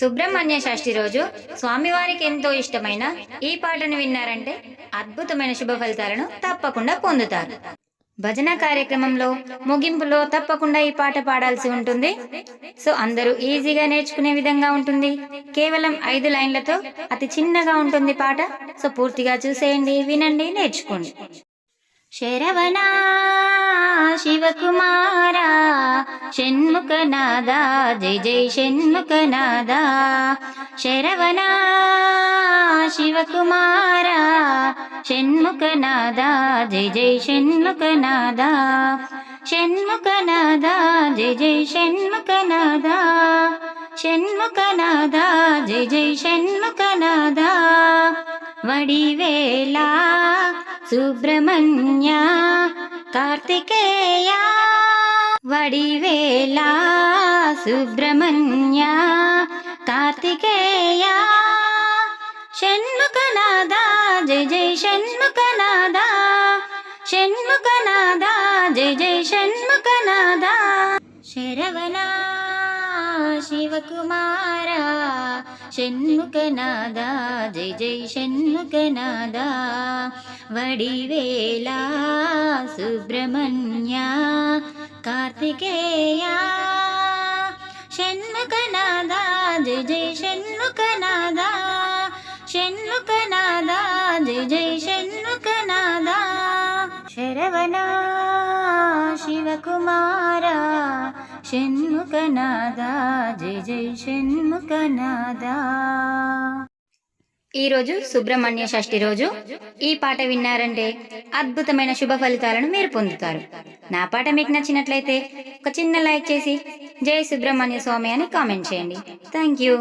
సుబ్రహ్మణ్య షష్ఠి రోజు స్వామివారికి ఎంతో ఇష్టమైన ఈ పాటను విన్నారంటే అద్భుతమైన శుభ ఫలితాలను తప్పకుండా పొందుతారు. భజన కార్యక్రమంలో ముగింపులో తప్పకుండా ఈ పాట పాడాల్సి ఉంటుంది. సో అందరూ ఈజీగా నేర్చుకునే విధంగా ఉంటుంది. కేవలం ఐదు లైన్లతో అతి చిన్నగా ఉంటుంది పాట. సో పూర్తిగా చూసేయండి వినండి నేర్చుకోండి. శరవణ శివకుమారా షణ్ముఖనాద జై జై షణ్ముఖనాద శరవణ శివకుమార షణ్ముఖనాద జై జై షణ్ముఖనాద షణ్ముఖనాద జై జై షణ్ముఖనాద షణ్ముఖనాద జై జై షణ్ముఖనాద వడివేలా సుబ్రహ్మణ్య కార్తికేయ వడివేలా సుబ్రహ్మణ్య కార్తికేయ. షణ్ముఖనాద జయ జయ షణ్ముఖనాద షణ్ముఖనాద జయ జయ షణ్ముఖనాద శరవణ శివకుమార. షణ్ముఖనాద జయ జయ షణ్ముఖనాద వడివేలా సుబ్రహ్మణ్య. కార్తికేయ. షణ్ముఖనాద జై జై షణ్ముఖనాద షణ్ముఖనాద జై జై షణ్ముఖనాద శరవణ శివకుమార. షణ్ముఖనాద జై జై ఈరోజు సుబ్రహ్మణ్య షష్ఠి రోజు. ఈ పాట విన్నారంటే అద్భుతమైన శుభ ఫలితాలను మీరు పొందుతారు. నా పాట మీకు నచ్చినట్లయితే ఒక చిన్న లైక్ చేసి జై సుబ్రహ్మణ్య స్వామి అని కామెంట్ చేయండి. Thank you.